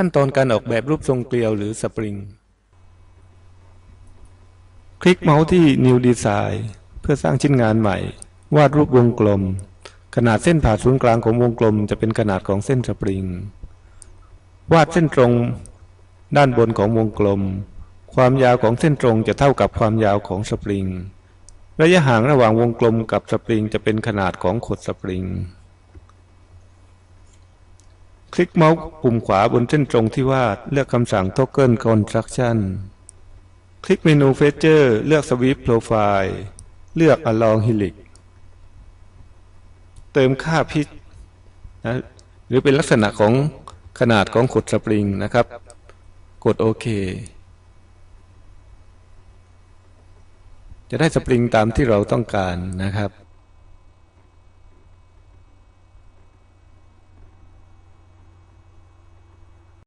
ขั้นตอนการออกแบบรูปทรงเกลียวหรือสปริง คลิกเมาส์ที่ New Design เพื่อสร้างชิ้นงานใหม่ วาดรูปวงกลม ขนาดเส้นผ่าศูนย์กลางของวงกลม จะเป็นขนาดของเส้นสปริง วาดเส้นตรงด้านบนของวงกลม ความยาวของเส้นตรงจะเท่ากับความยาวของสปริง ระยะห่างระหว่างวงกลมกับสปริงจะเป็นขนาดของขดสปริง ลิกเมาส์ปุ่มขวาบนเส้นตรงที่วาดเลือกคำสั่ง Toggle Construction คลิกเมนู Feature เลือก Sweep Profile เลือก Along Helix เติมค่าพิชนะหรือเป็นลักษณะของขนาดของขดสปริงนะครับ กดโอเค จะได้สปริงตามที่เราต้องการนะครับ